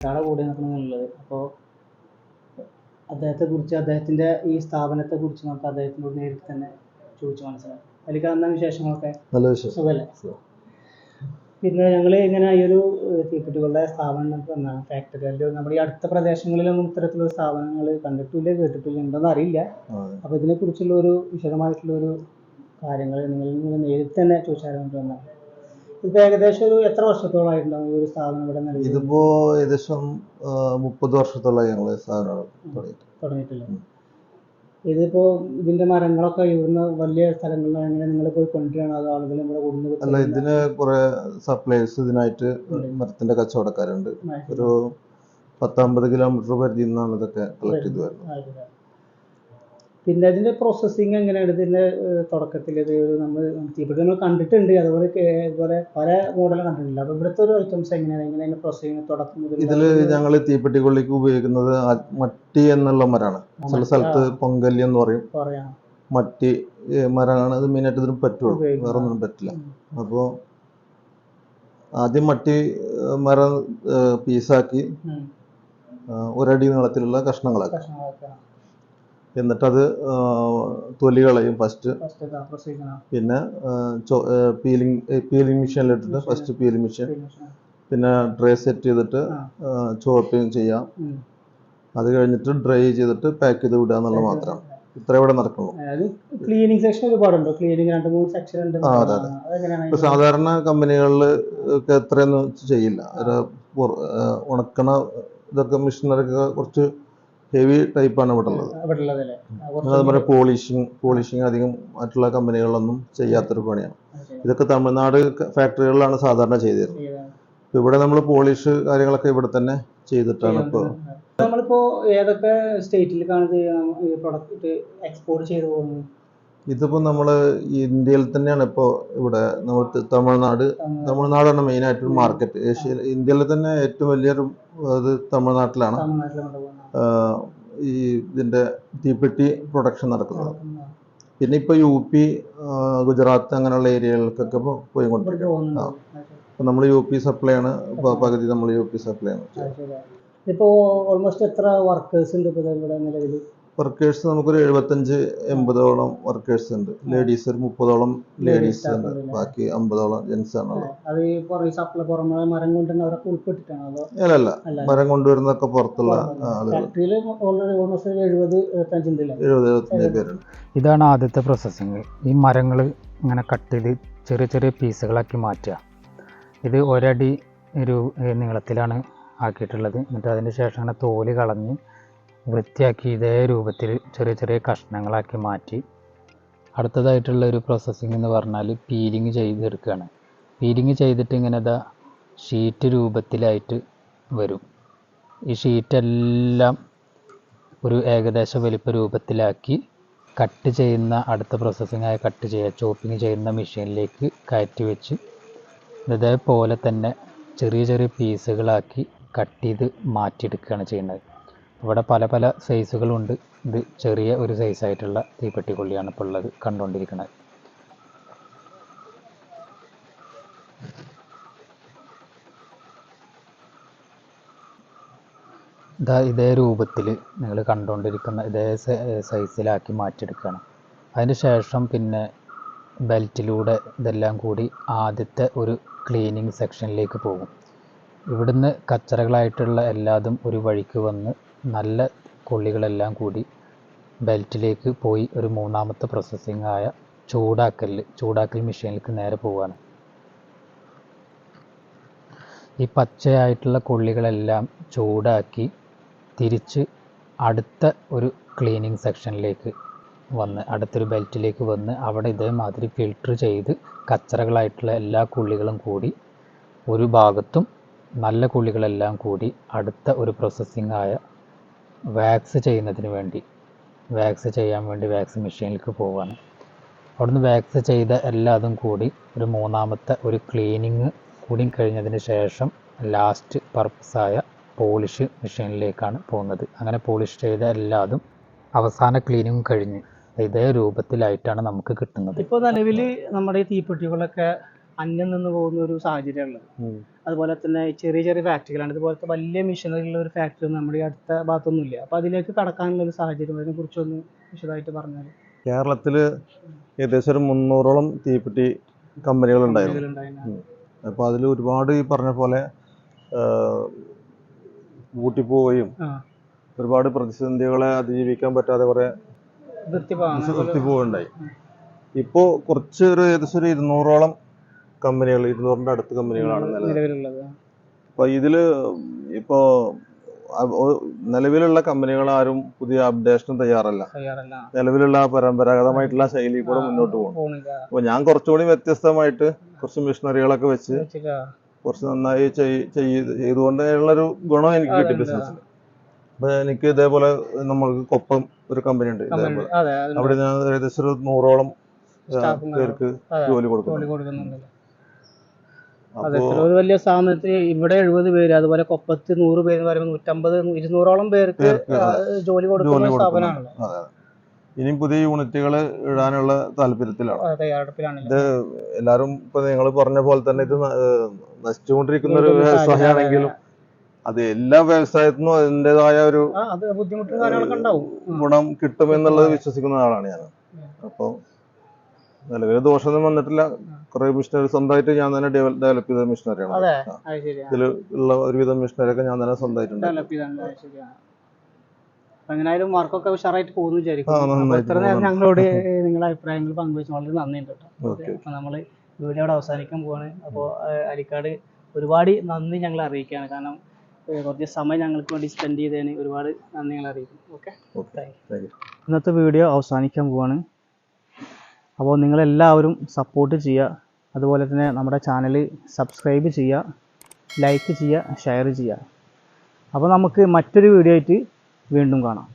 ഒരാളെ കൂടെ നിൽക്കണമെന്നുള്ളത് അപ്പോൾ അദ്ദേഹത്തെ കുറിച്ച് അദ്ദേഹത്തിന്റെ ഈ സ്ഥാപനത്തെ കുറിച്ച് നമുക്ക് അദ്ദേഹത്തിനോട് നേരിട്ട് തന്നെ ചോദിച്ചു മനസ്സിലാക്കാം. അതിൽ കാണുന്ന വിശേഷങ്ങളൊക്കെ നല്ല വിശേഷം. സുഖമല്ലേ? പിന്നെ ഞങ്ങൾ ഇങ്ങനെ ഈ ഒരു തീപ്പെട്ടികളുടെ സ്ഥാപനം നമുക്ക് എന്താണ് ഫാക്ടറി അല്ലെങ്കിൽ നമ്മുടെ ഈ അടുത്ത പ്രദേശങ്ങളിലൊന്നും ഇത്തരത്തിലുള്ള സ്ഥാപനങ്ങൾ കണ്ടിട്ടില്ല കേട്ടിട്ടില്ല ഉണ്ടെന്ന് അറിയില്ല അപ്പൊ അപ്പോൾ ഇതിനെക്കുറിച്ചുള്ള ഒരു വിശദമായിട്ടുള്ള ഒരു കാര്യങ്ങൾ നിന്ന് നേരിട്ട് തന്നെ ചോദിച്ചാൽ വന്നാണ് ഇപ്പോൾ ഏകദേശം ഒരു എത്ര വർഷത്തോളമായിട്ടുണ്ടാവും ഈ ഒരു സ്ഥാപനം ഇവിടെ നിലവിൽ? ഇതിപ്പോ ഏകദേശം ആ, മുപ്പത് വർഷത്തോളം ഞങ്ങൾ സ്ഥാപനം തുടങ്ങിയിട്ട്. തുടങ്ങിയിട്ടില്ല. ഇതിപ്പോ ഇതിന്റെ മരങ്ങളൊക്കെ ഇവിടുന്ന് വലിയ സ്ഥലങ്ങളിൽ എങ്ങനെ നിങ്ങൾ പോയി കൊണ്ടുവരികയാണോ അതോ ആളുകൾ നമ്മുടെ കൂടുന്നത് അല്ല ഇതിന് കുറെ സപ്ലൈസ് ഇതിനായിട്ട്. മരത്തിന്റെ കച്ചവടക്കാരുണ്ട്. ഒരു പത്തമ്പത് കിലോമീറ്റർ പരിധിയിൽ നിന്നാണ് ഇതൊക്കെ കളക്ട് ചെയ്ത് വരുന്നത്. പിന്നെ അതിന്റെ പ്രോസസ്സിങ് എങ്ങനെയാണ് ഇതിന്റെ തുടക്കത്തിൽ ഇത് നമ്മൾ ഇവിടെ നമ്മൾ കണ്ടിട്ടുണ്ട്. അതുപോലെ ഇതുപോലെ പല മോഡലും കണ്ടിട്ടുണ്ട്. അപ്പോൾ ഇവിടുത്തെ ഒരു ഐറ്റംസ് എങ്ങനെയാണ്? എങ്ങനെ അതിന്റെ പ്രോസസ്സിങ് തുടക്കം മുതൽ ഇതിൽ ഞങ്ങൾ തീപ്പെട്ടിക്കൊള്ളിക്ക് ഉപയോഗിക്കുന്നത് മട്ടി എന്നുള്ള മരമാണ് ചില സ്ഥലത്ത് പൊങ്കല്ലി എന്ന് പറയും. മട്ടി മരമാണ് ഇത് മെയിനായിട്ട് ഇതിന് പറ്റുള്ളൂ. വേറെ ഒന്നും പറ്റില്ല. അപ്പോൾ ആദ്യം മട്ടി മരം പീസാക്കി ഒരടി നീളത്തിലുള്ള കഷ്ണങ്ങളൊക്കെ എന്നിട്ടത് തൊലി കളയും ഫസ്റ്റ് പിന്നെ പീലിംഗ് പീലിംഗ് മെഷീനിലിട്ടിട്ട് ഫസ്റ്റ് പീലിംഗ് മെഷീൻ പിന്നെ ഡ്രൈ സെറ്റ് ചെയ്തിട്ട് ചോപ്പിംഗ് ചോപ്പിങ് ചെയ്യാം. അത് കഴിഞ്ഞിട്ട് ഡ്രൈ ചെയ്തിട്ട് പാക്ക് ചെയ്ത് വിടുക എന്നുള്ളത് മാത്രം. ഇത്ര ഇവിടെ നടക്കുള്ളൂ. Cleaning section ഒരുപാടുണ്ടോ. ക്ലീനിങ് രണ്ട് മൂന്ന് സെക്ഷൻ ഉണ്ട്. സാധാരണ കമ്പനികളിൽ ഒക്കെ എത്രയൊന്നും ചെയ്യില്ല. ഉണക്കണ ഇതൊക്കെ മെഷീനറൊക്കെ കുറച്ച് ഹെവി ടൈപ്പാണ് ഇവിടെ ഉള്ളത് അതുപോലെ പോളിഷിങ് പോളിഷിങ് അധികം മറ്റുള്ള കമ്പനികളിലൊന്നും ചെയ്യാത്തൊരു പണിയാണ്. ഇതൊക്കെ തമിഴ്നാട് ഫാക്ടറികളിലാണ് സാധാരണ ചെയ്തിരുന്നത് ഇപ്പൊ ഇവിടെ നമ്മൾ പോളിഷ് കാര്യങ്ങളൊക്കെ ഇവിടെ തന്നെ ചെയ്തിട്ടാണ് ഇപ്പോൾ നമ്മളിപ്പോ ഏതൊക്കെ സ്റ്റേറ്റിലേക്കാണ് പ്രൊഡക്റ്റ് എക്സ്പോർട്ട് ചെയ്തു പോകുന്നത്? ഇതിപ്പോ നമ്മൾ ഇന്ത്യയിൽ തന്നെയാണ് ഇപ്പോ ഇവിടെ നമ്മൾ തമിഴ്നാട്. തമിഴ്നാടാണ് മെയിൻ ആയിട്ടൊരു മാർക്കറ്റ് ഏഷ്യയിൽ ഇന്ത്യയിൽ തന്നെ ഏറ്റവും വലിയൊരു അത് തമിഴ്നാട്ടിലാണ്. ഈ ഇതിന്റെ തീപ്പെട്ടി പ്രൊഡക്ഷൻ നടക്കുന്നത്. പിന്നെ ഇപ്പൊ യു പി ഗുജറാത്ത് അങ്ങനെയുള്ള ഏരിയകൾക്കൊക്കെ ഇപ്പോൾ പോയി പോയിക്കൊണ്ടിരിക്കും. ഇപ്പൊ നമ്മൾ യു പി സപ്ലൈ ആണ് പകുതി നമ്മൾ യു പി സപ്ലൈ ആണ് ഇപ്പോൾ ഓൾമോസ്റ്റ് എത്ര വർക്കേഴ്സ് ഉണ്ട് ഇപ്പോൾ ഇവിടെ നിലവിൽ വർക്കേഴ്സ് നമുക്കൊരു എഴുപത്തഞ്ച് എൺപതോളം വർക്കേഴ്സ് ഉണ്ട്. ലേഡീസ് ഒരു മുപ്പതോളം ലേഡീസ് ഉണ്ട്? ബാക്കി അമ്പതോളം ജെൻസ് ആണുള്ളത്. അത് ഈ സപ്ലൈ പുറമെ മരം ഉൾപ്പെട്ടിട്ടാണ് അതോ? അല്ലല്ല മരം കൊണ്ടുവരുന്നതൊക്കെ പുറത്തുള്ള ആളുകൾ എഴുപത് എഴുപത്തഞ്ച് പേരുണ്ട്. ഇതാണ് ആദ്യത്തെ പ്രോസസ്സിങ് ഈ മരങ്ങൾ ഇങ്ങനെ കട്ട് ചെയ്ത് ചെറിയ ചെറിയ പീസുകളാക്കി മാറ്റുക. ഇത് ഒരടി ഒരു നീളത്തിലാണ് ആക്കിയിട്ടുള്ളത്. എന്നിട്ട് അതിന് ശേഷം അങ്ങനെ തോൽ കളഞ്ഞ് വൃത്തിയാക്കി ഇതേ രൂപത്തിൽ ചെറിയ ചെറിയ കഷ്ണങ്ങളാക്കി മാറ്റി. അടുത്തതായിട്ടുള്ള ഒരു പ്രോസസ്സിംഗ് എന്ന് പറഞ്ഞാൽ പീലിങ് ചെയ്തെടുക്കുകയാണ്. പീലിങ് ചെയ്തിട്ട് ഇങ്ങനെ ഇതാ ഷീറ്റ് രൂപത്തിലായിട്ട് വരും. ഈ ഷീറ്റെല്ലാം ഒരു ഏകദേശ വലിപ്പ രൂപത്തിലാക്കി കട്ട് ചെയ്യുന്ന അടുത്ത പ്രോസസ്സിംഗ് ആയ കട്ട് ചെയ്യുക ചോപ്പിംഗ് ചെയ്യുന്ന മെഷീനിലേക്ക് കയറ്റി വെച്ച് ഇതേപോലെ തന്നെ ചെറിയ ചെറിയ പീസുകളാക്കി കട്ട് ചെയ്ത് മാറ്റിയെടുക്കുകയാണ് ചെയ്യുന്നത്. ഇവിടെ പല പല സൈസുകളുണ്ട്. ഇത് ചെറിയ ഒരു സൈസായിട്ടുള്ള തീപ്പെട്ടി കൊള്ളിയാണ് ഇപ്പോൾ ഉള്ളത് കണ്ടുകൊണ്ടിരിക്കുന്നത്. ഇതാ ഇതേ രൂപത്തിൽ നിങ്ങൾ കണ്ടുകൊണ്ടിരിക്കുന്ന ഇതേ സൈസിലാക്കി മാറ്റിയെടുക്കുകയാണ് അതിന് ശേഷം പിന്നെ ബെൽറ്റിലൂടെ ഇതെല്ലാം കൂടി ആദ്യത്തെ ഒരു ക്ലീനിങ് സെക്ഷനിലേക്ക് പോകും. ഇവിടുന്ന് കച്ചറകളായിട്ടുള്ള എല്ലാതും ഒരു വഴിക്ക് വന്ന് നല്ല കൊള്ളികളെല്ലാം കൂടി ബെൽറ്റിലേക്ക് പോയി ഒരു മൂന്നാമത്തെ പ്രോസസ്സിംഗ് ആയ ചൂടാക്കൽ ചൂടാക്കൽ മെഷീനിലേക്ക് നേരെ പോവുകയാണ് ഈ പച്ചയായിട്ടുള്ള കൊള്ളികളെല്ലാം ചൂടാക്കി തിരിച്ച് അടുത്ത ഒരു ക്ലീനിങ് സെക്ഷനിലേക്ക് വന്ന് അടുത്തൊരു ബെൽറ്റിലേക്ക് വന്ന് അവിടെ ഇതേമാതിരി ഫിൽട്ടർ ചെയ്ത് കച്ചറകളായിട്ടുള്ള എല്ലാ കുള്ളികളും കൂടി ഒരു ഭാഗത്തും നല്ല കുള്ളികളെല്ലാം കൂടി അടുത്ത ഒരു പ്രോസസ്സിംഗ് ആയ വാക്സ് ചെയ്യുന്നതിന് വേണ്ടി വാക്സ് ചെയ്യാൻ വേണ്ടി വാക്സ് മെഷീനിലേക്ക് പോവുകയാണ് അവിടുന്ന് വാക്സ് ചെയ്ത എല്ലാതും കൂടി ഒരു മൂന്നാമത്തെ ഒരു ക്ലീനിങ് കൂടി കഴിഞ്ഞതിന് ശേഷം ലാസ്റ്റ് പർപ്പസായ പോളിഷ് മെഷീനിലേക്കാണ് പോകുന്നത്. അങ്ങനെ പോളിഷ് ചെയ്ത എല്ലാതും അവസാന ക്ലീനിങ് കഴിഞ്ഞ് ഇതേ രൂപത്തിലായിട്ടാണ് നമുക്ക് കിട്ടുന്നത്. ഇപ്പോൾ നിലവിൽ നമ്മുടെ ഈ തീപ്പെട്ടികളൊക്കെ അന്യം നിന്ന് പോകുന്ന ഒരു സാഹചര്യമുള്ളത്. അതുപോലെ തന്നെ ചെറിയ ചെറിയ ഫാക്ടറികളാണ്. ഇതുപോലത്തെ വലിയ മെഷീനറികളുള്ള ഒരു ഫാക്ടറി ഒന്നും നമ്മുടെ ഈ അടുത്ത ഭാഗത്തൊന്നും ഇല്ല അപ്പോൾ അതിലേക്ക് കടക്കാനുള്ള ഒരു സാഹചര്യം അതിനെ കുറിച്ചൊന്ന് വിശദമായിട്ട് പറഞ്ഞാൽ കേരളത്തിൽ ഏകദേശം ഒരു മുന്നൂറോളം തീപ്പെട്ടി കമ്പനികൾ ഉണ്ടായിരുന്നു അപ്പൊ അപ്പോൾ അതിൽ ഒരുപാട് ഈ പറഞ്ഞ പോലെ പൂട്ടിപ്പോവുകയും ആ. ഒരുപാട് പ്രതിസന്ധികളെ അതിജീവിക്കാൻ പറ്റാതെ കുറെ വൃത്തിപ്പാണ്. നിർത്തിപ്പോവുകയുണ്ടായി ഇപ്പോൾ കുറച്ച് ഒരു ഏകദേശം ഒരു ഇരുന്നൂറോളം കമ്പനികൾ ഇരുന്നൂറിന്റെ അടുത്ത് കമ്പനികളാണ് അപ്പൊ നിലവിലുള്ളത് അപ്പോൾ ഇതിൽ ഇപ്പോൾ നിലവിലുള്ള കമ്പനികൾ ആരും പുതിയ അപ്ഡേഷനും തയ്യാറല്ല. നിലവിലുള്ള പരമ്പരാഗതമായിട്ടുള്ള ശൈലി കൂടെ മുന്നോട്ട് പോകും അപ്പൊ ഞാൻ കുറച്ചുകൂടി വ്യത്യസ്തമായിട്ട് കുറച്ച് മിഷനറികളൊക്കെ വെച്ച് കുറച്ച് നന്നായി ചെയ്തുകൊണ്ട് ഉള്ളൊരു ഗുണം എനിക്ക് കിട്ടി ബിസിനസ് ബിസിനസ്സിൽ അപ്പോൾ എനിക്ക് ഇതേപോലെ നമ്മൾക്ക് കൊപ്പം ഒരു കമ്പനി ഉണ്ട് ഇതേപോലെ. അവിടെ ഞാൻ ഏകദേശം ഒരു നൂറോളം പേർക്ക്. ജോലി ജോലി കൊടുക്കുന്നു കൊടുക്കുന്നുണ്ടല്ലോ അതെ ഒരു വലിയ സ്ഥാപനത്തിൽ ഇവിടെ എഴുപത് പേര് അതുപോലെ കൊപ്പത്ത് നൂറ് പേര് എന്ന് പറയുമ്പോൾ നൂറ്റമ്പത് ഇരുന്നൂറോളം പേർക്ക് ജോലി കൊടുക്കുന്ന സ്ഥാപനമാണല്ലോ. ഇനിയും പുതിയ യൂണിറ്റുകൾ ഇടാനുള്ള താല്പര്യത്തിലാണ്. ഇത് എല്ലാവരും ഇപ്പൊ നിങ്ങൾ പറഞ്ഞ പോലെ തന്നെ ഇത് നശിച്ചുകൊണ്ടിരിക്കുന്ന ഒരു വ്യവസായമാണെങ്കിലും അത് എല്ലാ വ്യവസായത്തിനും അതിന്റെതായ ഒരു. ഗുണം കിട്ടുമെന്നുള്ളത് വിശ്വസിക്കുന്ന ആളാണ് ഞാൻ. അപ്പോൾ നിലവിൽ ദോഷമൊന്നും വന്നിട്ടില്ല. കുറെ മിഷനറി സ്വന്തമായിട്ട് ഞാൻ തന്നെ ഡെവലപ്പ് ചെയ്ത മിഷനറിയാണ് ഇതിൽ ഉള്ള ഒരുവിധം മിഷനറി ഒക്കെ ഞാൻ തന്നെ സ്വന്തമായിട്ടുണ്ട്. എങ്ങനെയായാലും വർക്കൊക്കെ ഉഷാറായിട്ട് പോകുന്നു വിചാരിക്കും ഇത്ര നേരം. ഞങ്ങളോട് നിങ്ങളുടെ അഭിപ്രായങ്ങൾ പങ്കുവെച്ചു വളരെ നന്ദിയുണ്ട് കേട്ടോ. അപ്പൊ നമ്മൾ വീഡിയോ അവിടെ അവസാനിക്കാൻ പോവാണ്. അപ്പോൾ അരിക്കാട് ഒരുപാട് നന്ദി ഞങ്ങൾ അറിയിക്കുകയാണ്. കാരണം കുറച്ച് സമയം ഞങ്ങൾക്ക് വേണ്ടി സ്പെൻഡ് ചെയ്തതിന് ഒരുപാട് നന്ദി ഞങ്ങൾ അറിയിക്കും ഓക്കെ? ഇന്നത്തെ വീഡിയോ അവസാനിക്കാൻ പോവാണ്. അപ്പോൾ നിങ്ങളെല്ലാവരും സപ്പോർട്ട് ചെയ്യുക. അതുപോലെ തന്നെ നമ്മുടെ ചാനൽ സബ്സ്ക്രൈബ് ചെയ്യുക ലൈക്ക് ചെയ്യുക ഷെയർ ചെയ്യുക. അപ്പോൾ നമുക്ക് മറ്റൊരു വീഡിയോ ആയിട്ട് വീണ്ടും കാണാം.